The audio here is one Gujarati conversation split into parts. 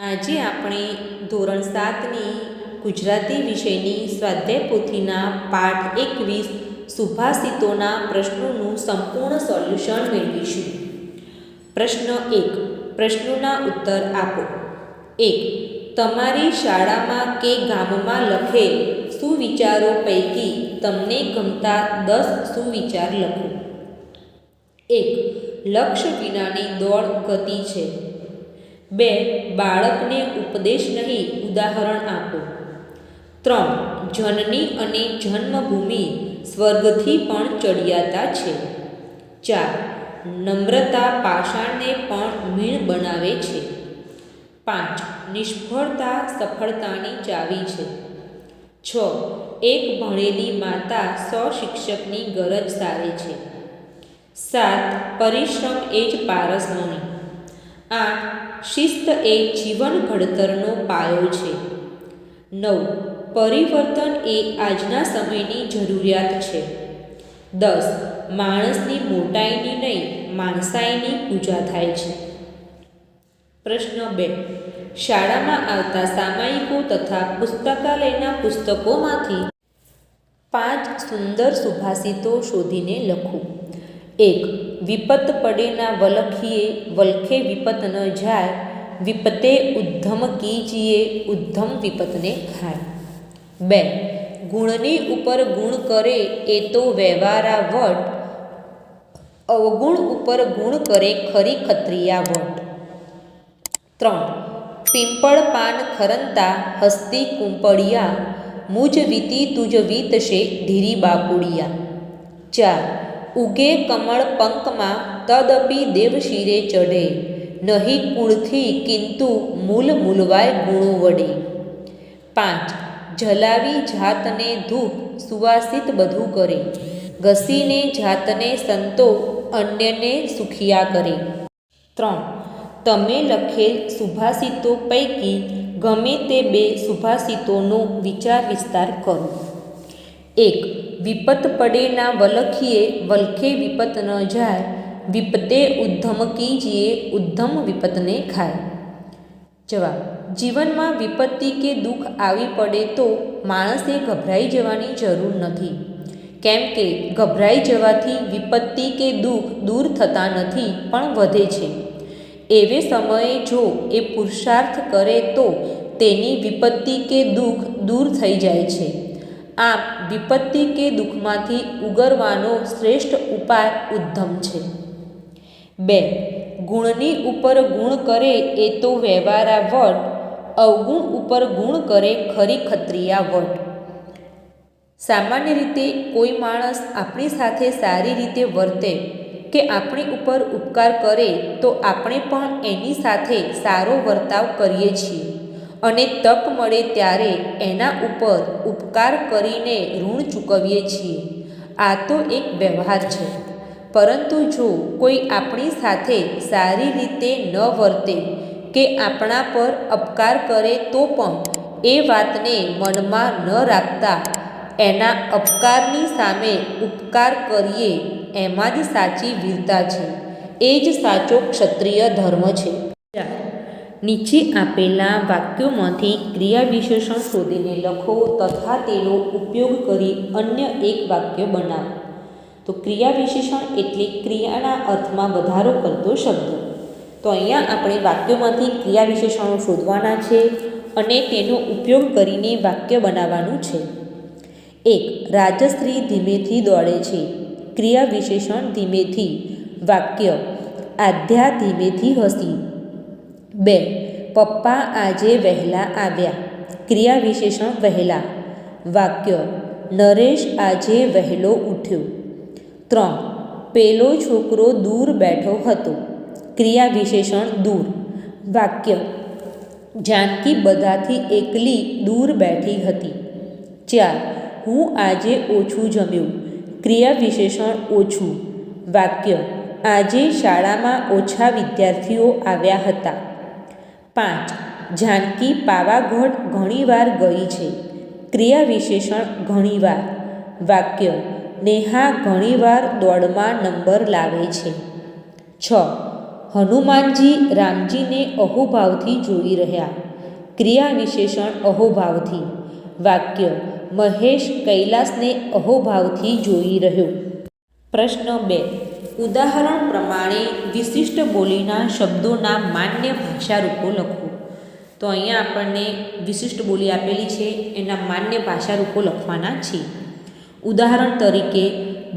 આજે આપણે ધોરણ સાતની ગુજરાતી વિષયની સ્વાધ્યાય પોથીના પાઠ એકવીસ સુભાષિતોના પ્રશ્નોનું સંપૂર્ણ સોલ્યુશન મેળવીશું. પ્રશ્ન એક, પ્રશ્નોના ઉત્તર આપો. એક, તમારી શાળામાં કે ગામમાં લખેલ સુવિચારો પૈકી તમને ગમતા દસ સુવિચાર લખો. એક, લક્ષ્ય વિનાની દોડ ગતિ છે. બે, બાળકને ઉપદેશ નહીં, ઉદાહરણ આપો. ત્રણ, જનની અને જન્મભૂમિ સ્વર્ગથી પણ ચડિયાતા છે. ચાર, નમ્રતા પાષાણને પણ મીણ બનાવે છે. પાંચ, નિષ્ફળતા સફળતાની ચાવી છે. છ, એક ભણેલી માતા સો શિક્ષકની ગરજ સારે છે. સાત, પરિશ્રમ એ જ પારસમણી. આઠ શિસ્ત એ જીવન ઘડતરનો પાયો છે. નવ. પરિવર્તન એ આજના સમયની જરૂરિયાત છે. દસ. માણસની મોટાઈની નહીં, માણસાઈની પૂજા થાય છે. પ્રશ્ન બે. શાળામાં આવતા સામાયિકો તથા પુસ્તકાલયના પુસ્તકોમાંથી પાંચ સુંદર સુભાષિતો શોધીને લખો. એક વિપત પડેના વલખીએ વલખે વિપત ન જાય વિપતે ઉદ્ધમ કીજીએ ઉદ્ધમ વિપતને ખાય. બે, ગુણની ઉપર ગુણ કરે એ તો વ્યવહારા વટ, અવગુણ ઉપર ગુણ કરે ખરી ખત્રિયા વટ. ત્રણ, પિંપળ પાન ખરંતા હસ્તી કુંપળિયા, મુજ વીતી તુજ વીતશે ધીરી બાકુડિયા. ચાર ઉગે કમળ પંકમાં તદપી દેવશિરે ચઢે. નહીં કુળથી કિંતુ મૂલ મૂલવાય ગુણો વડે પાંચ. જલાવી જાતને ધૂપ સુવાસિત બધું કરે. ઘસીને જાતને સંતો અન્યને સુખિયા કરે. ત્રણ. તમે લખેલ સુભાષિતો પૈકી ગમે તે બે સુભાષિતોનો વિચાર વિસ્તાર કરો. એક વિપત પડે ના વલખીએ, વલખે વિપત ન જાય વિપતે ઉદ્ધમ કીજીએ, ઉદ્ધમ વિપતને ખાય. જવાબ, જીવનમાં વિપત્તિ કે દુઃખ આવી પડે તો માણસે ગભરાઈ જવાની જરૂર નથી. કેમ કે ગભરાઈ જવાથી વિપત્તિ કે દુઃખ દૂર થતા નથી, પણ વધે છે. એવે સમયે જો એ પુરુષાર્થ કરે તો તેની વિપત્તિ કે દુઃખ દૂર થઈ જાય છે. આમ વિપત્તિ કે દુઃખમાંથી ઉગરવાનો શ્રેષ્ઠ ઉપાય ઉદ્ધમ છે. બે, ગુણની ઉપર ગુણ કરે એ તો વ્યવહારા વટ, અવગુણ ઉપર ગુણ કરે ખરી ખત્રિયા વટ. સામાન્ય રીતે કોઈ માણસ આપણી સાથે સારી રીતે વર્તે કે આપણી ઉપર ઉપકાર કરે તો આપણે પણ એની સાથે સારો વર્તાવ કરીએ છીએ. અને તક મળે ત્યારે એના ઉપર ઉપકાર કરીને ઋણ ચૂકવીએ છીએ. આ તો એક વ્યવહાર છે. પરંતુ જો કોઈ આપણી સાથે સારી રીતે ન વર્તે કે આપણા પર અપકાર કરે તો પણ એ વાતને મનમાં ન રાખતા એના અપકારની સામે ઉપકાર કરીએ એમાં જ સાચી વીરતા છે. એ જ સાચો ક્ષત્રિય ધર્મ છે. નીચે આપેલા વાક્યોમાંથી ક્રિયા વિશેષણ શોધીને લખો તથા તેનો ઉપયોગ કરી અન્ય એક વાક્ય બનાવો. તો ક્રિયા વિશેષણ એટલે ક્રિયાના અર્થમાં વધારો કરતો શબ્દ. તો અહીંયા આપણે વાક્યોમાંથી ક્રિયા વિશેષણો શોધવાના છે અને તેનો ઉપયોગ કરીને વાક્ય બનાવવાનું છે. એક રાજશ્રી ધીમેથી દોડે છે. ક્રિયા વિશેષણ ધીમેથી. વાક્ય, આધ્યા ધીમેથી હસી. બે, પપ્પા આજે વહેલા આવ્યા. ક્રિયા વિશેષણ વહેલા. વાક્ય, નરેશ આજે વહેલો ઉઠ્યો. ત્રણ, પેલો છોકરો દૂર બેઠો હતો. ક્રિયા વિશેષણ દૂર. વાક્ય, જાનકી બધાથી એકલી દૂર બેઠી હતી. ચાર, હું આજે ઓછું જમ્યું. ક્રિયા વિશેષણ ઓછું. વાક્ય, આજે શાળામાં ઓછા વિદ્યાર્થીઓ આવ્યા હતા. પાંચ. જાનકી પાવાગઢ ઘણીવાર ગઈ છે. ક્રિયા વિશેષણ ઘણીવાર. વાક્ય, નેહા ઘણીવાર દોડમાં નંબર લાવે છે. છ. હનુમાનજી રામજીને અહોભાવથી જોઈ રહ્યા. ક્રિયા વિશેષણ અહોભાવથી. વાક્ય, મહેશ કૈલાસને અહોભાવથી જોઈ રહ્યો. પ્રશ્ન બે. ઉદાહરણ પ્રમાણે વિશિષ્ટ બોલીના શબ્દોના માન્ય ભાષા રૂપો લખો. તો અહીંયા આપણને વિશિષ્ટ બોલી આપેલી છે, એના માન્ય ભાષા રૂપો લખવાના છે. ઉદાહરણ તરીકે,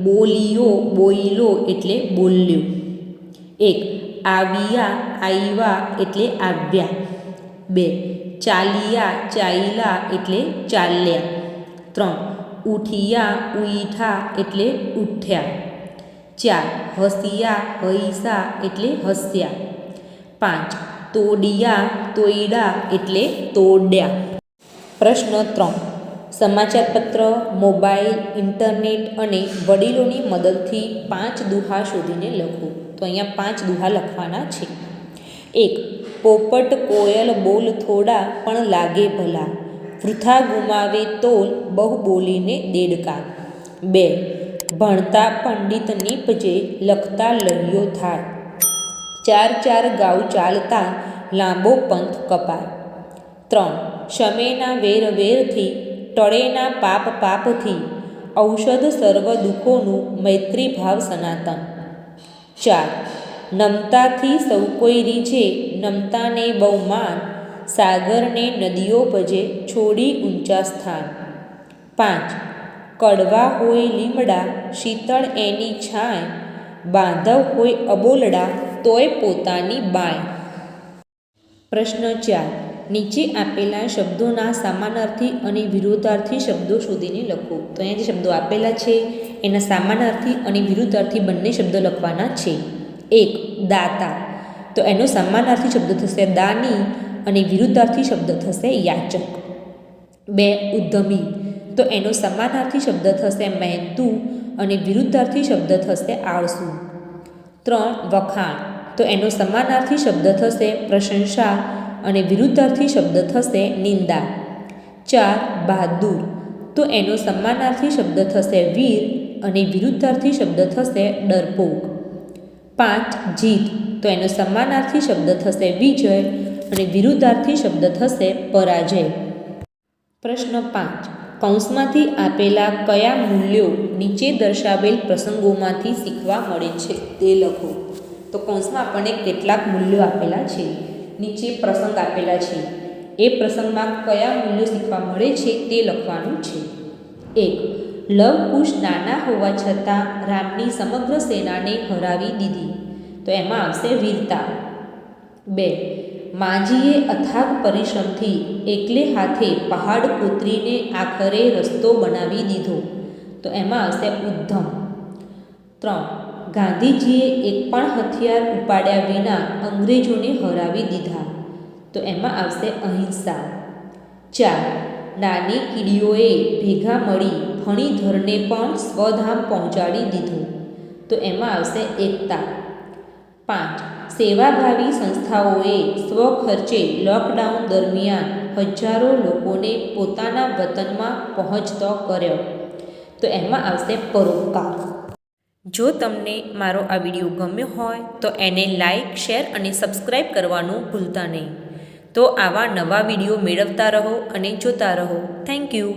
બોલીઓ, બોઈલો એટલે બોલ્યો. એક, આવ્યા આવ્યા એટલે આવ્યા. બે, ચાલિયા ચાલ્યા એટલે ચાલ્યા. ત્રણ, ઉઠિયા ઉઠા એટલે ઉઠ્યા. ચાર, હસિયા, હૈસા એટલે હસ્યા. પાંચ, તોડિયા, તોયડા એટલે તોડ્યા. પ્રશ્ન ત્રણ, સમાચારપત્ર, મોબાઈલ, ઇન્ટરનેટ અને વડીલોની મદદથી પાંચ દુહા શોધીને લખો. તો અહીંયા પાંચ દુહા લખવાના છે. એક, પોપટ, કોયલ, બોલ થોડા પણ લાગે ભલા. વૃથા ગુમાવે તોલ બહુ બોલીને દેડકા. બે ભણતા પંડિત નીપજે લખતા લહ્યો થાય. ચાર ચાર ગાઉ ચાલતા લાંબો પંથ કપાય. ત્રણ, શમેના વેર વેરથી, ટળેના પાપ પાપથી, ઔષધ સર્વ દુઃખોનું મૈત્રી ભાવ સનાતન. ચાર, નમતાથી સૌ કોઈ રીઝે નમતાને બહુ માન, સાગરને નદીઓ ભજે છોડી ઊંચા સ્થાન. પાંચ કડવા હોય લીમડા, શીતળ એની છાંય, બાંધવ હોય અબોલડા, તોય પોતાની બાય. પ્રશ્ન ચાર. નીચે આપેલા શબ્દોના સમાનાર્થી અને વિરોધાર્થી શબ્દો શોધીને લખો. તો અહીંયા જે શબ્દો આપેલા છે, એના સમાનાર્થી અને વિરુદ્ધાર્થી બંને શબ્દો લખવાના છે. એક, દાતા. તો એનો સમાનાર્થી શબ્દ થશે દાની અને વિરુદ્ધાર્થી શબ્દ થશે યાચક. બે ઉદ્યમી તો એનો સમાનાર્થી શબ્દ થશે મહેનતું અને વિરુદ્ધાર્થી શબ્દ થશે આળસુ. ત્રણ, વખાણ. તો એનો સમાનાર્થી શબ્દ થશે પ્રશંસા અને વિરુદ્ધાર્થી શબ્દ થશે નિંદા. ચાર, બહાદુર. તો એનો સમાનાર્થી શબ્દ થશે વીર અને વિરુદ્ધાર્થી શબ્દ થશે ડરપોક. પાંચ, જીત. તો એનો સમાનાર્થી શબ્દ થશે વિજય અને વિરુદ્ધાર્થી શબ્દ થશે પરાજય. પ્રશ્ન પાંચ. કૌંસમાંથી આપેલા કયા મૂલ્યો નીચે દર્શાવેલ પ્રસંગોમાંથી શીખવા મળે છે તે લખો. તો કૌંસમાં આપણને કેટલાક મૂલ્યો આપેલા છે. નીચે પ્રસંગ આપેલા છે. એ પ્રસંગમાં કયા મૂલ્યો શીખવા મળે છે તે લખવાનું છે. એક, લવકુશ નાના હોવા છતાં રામની સમગ્ર સેનાને હરાવી દીધી. તો એમાં આવશે વીરતા. બે માજીએ અથાગ પરિશ્રમથી એકલે હાથે પહાડ કૂતરીને આખરે રસ્તો બનાવી દીધો. તો એમાં આવશે ઉદ્ધમ. ત્રણ. ગાંધીજીએ એક પણ હથિયાર ઉપાડ્યા વિના અંગ્રેજોને હરાવી દીધા. તો એમાં આવશે અહિંસા. ચાર. નાની કીડીઓએ ભેગા મળી ફણીધરને પણ સ્વધામ પહોંચાડી દીધું. તો એમાં આવશે એકતા. પાંચ. સેવાભાવી સંસ્થાઓએ સ્વખર્ચે લોકડાઉન દરમિયાન હજારો લોકોને પોતાના વતનમાં પહોંચતો કર્યો. તો એમાં આવશે પરોપકાર. જો તમને મારો આ વીડિયો ગમ્યો હોય, તો એને લાઈક, શેર અને સબસ્ક્રાઈબ કરવાનું ભૂલતા નહીં. તો આવા નવા વીડિયો મેળવતા રહો અને જોતા રહો. Thank you.